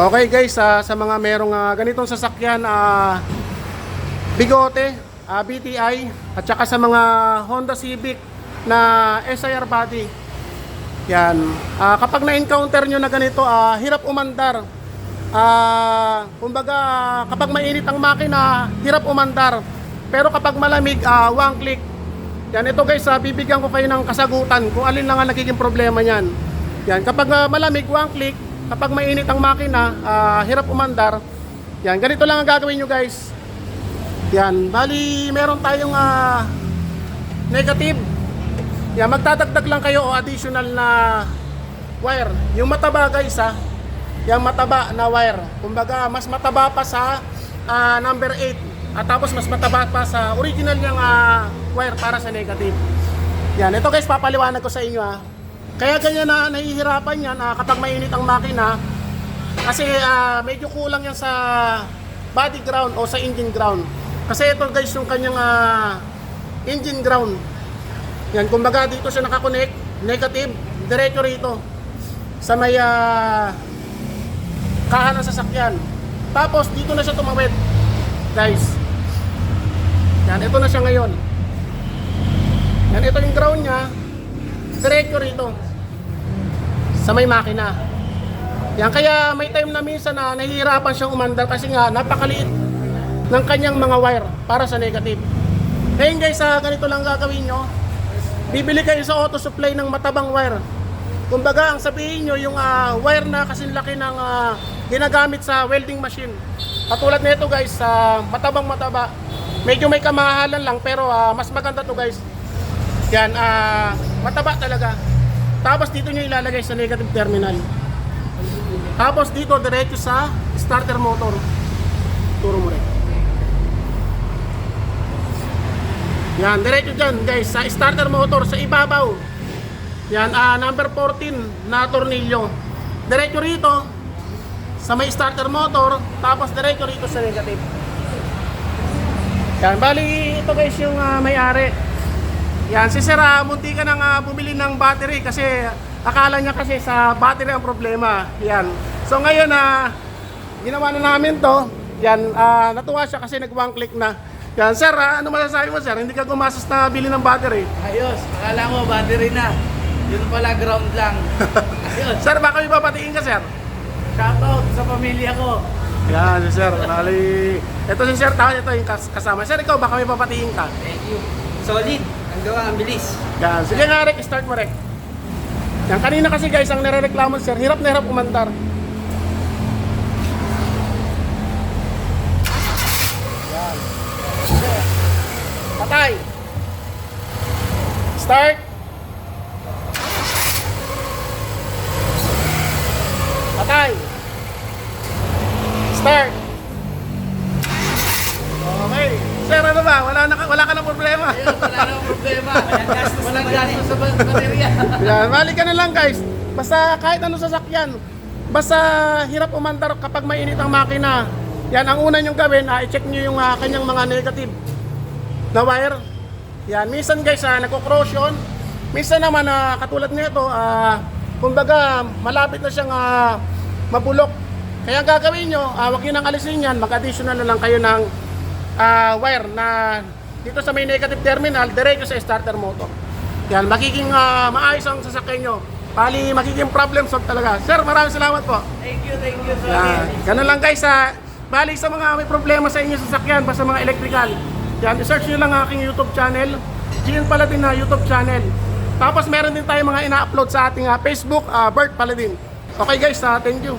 Okay guys, ah, sa mga merong ah, ganitong sasakyan, ah, bigote, ah, BTI, at saka sa mga Honda Civic na SIR body. Yan. Ah, kapag na-encounter nyo na ganito, ah, hirap umandar. Ah, kumbaga, kapag mainit ang makina, hirap umandar. Pero kapag malamig, ah, one click. Yan, ito guys, ah, bibigyan ko kayo ng kasagutan kung alin lang ang nagiging problema niyan. Yan, kapag ah, malamig, one click. Kapag mainit ang makina, ah, hirap umandar. Yan, ganito lang ang gagawin nyo guys. Yan, bali meron tayong ah, negative. Yan, magdadagdag lang kayo o additional na wire. Yung mataba guys ha, yung mataba na wire. Kumbaga, mas mataba pa sa ah, number 8. At tapos mas mataba pa sa original niyang ah, wire para sa negative. Yan, ito guys, papaliwanag ko sa inyo ha. Kaya ganyan na nahihirapan yan ah, kapag mainit ang makina. Kasi ah, medyo kulang yan sa body ground o sa engine ground. Kasi ito guys yung kanyang ah, engine ground. Yan, kumbaga dito siya nakakonect, negative, diretso rito. Sa may ah, kahan ng sasakyan. Tapos dito na siya tumawid. Guys. Yan, ito na siya ngayon. Yan, ito yung ground niya. Diretso rito. Sa may makina. Yan, kaya may time na minsan na nahihirapan siyang umandar kasi nga napakaliit ng kanyang mga wire para sa negative. Ngayon guys, sa ganito lang gagawin nyo. Bibili kayo sa auto supply ng matabang wire. Kumbaga, ang sabihin nyo, yung ah, wire na kasing laki ng ah, ginagamit sa welding machine. Katulad nito guys, sa matabang mataba. Medyo may kamahalan lang pero ah, mas maganda to guys. Yan, ah, mataba talaga. Tapos dito nyo ilalagay sa negative terminal. Tapos dito diretso sa starter motor. Turo mo rin. Yan, diretso dyan guys, sa starter motor, sa ibabaw. Yan, ah, number 14 na tornilyo. Diretso rito, sa may starter motor, tapos diretso rito sa negative. Yan, bali ito guys yung ah, may-ari. Yan, si Sir, ah, munti ka nang ah, bumili ng battery kasi akala niya kasi sa battery ang problema. Yan. So ngayon na ginawa na namin to. Yan, ah, natuwa siya kasi nag one click na. Yan, Sir, ah, ano masasabi mo, Sir? Hindi ka gumastos na bili ng battery. Ayos, akala mo battery na. Yun pala ground lang. Ayos, Sir, baka may papatiin ka, Sir? shoutout sa pamilya ko. Yan, si Sir. Bali, ito si Sir, tawag ito yung kas- kasama. Sir, ikaw, baka may papatiin ka. Thank you. Solid. Ang gawa, ang bilis. Yan. Sige nga, Rick. Start mo, Rick. Yan. Kanina kasi, guys, ang nare-reklamo, Sir, hirap na hirap umandar. Yan. Patay. Start. Patay. Start. Okay. Sir, ano ba? Wala, na, wala ka na problema. Ayun, wala nang problema. Walang gastos sa ba- baterya. Yan, balik ka na lang guys. Basta kahit ano sasakyan, basta hirap umandar kapag mainit ang makina. Yan, ang una nyong gawin, ah, i-check nyo yung ah, kanyang mga negative na wire. Yan, minsan guys, ah, nagko-corrosion. Minsan naman, ah, katulad nito, ah, kumbaga, malapit na siyang ah, mabulok. Kaya ang gagawin nyo, ah, huwag nyo nang alisin yan, mag-additional na lang kayo ng ah, wire na dito sa may negative terminal, diretso sa starter motor. Yan, magiging ah, maayos ang sasakyan nyo. Bali, magiging problem solved talaga. Sir, maraming salamat po. Thank you, thank you, Yan. Solid. Ganun lang guys ha. Bali sa mga may problema sa inyo sa sasakyan, basta mga electrical. Yan, i-search nyo lang ang aking YouTube channel. Gian Paladin na YouTube channel. Tapos meron din tayo mga ina-upload sa ating ah, Facebook, uh, Bert Paladin. Okay guys, ha, thank you.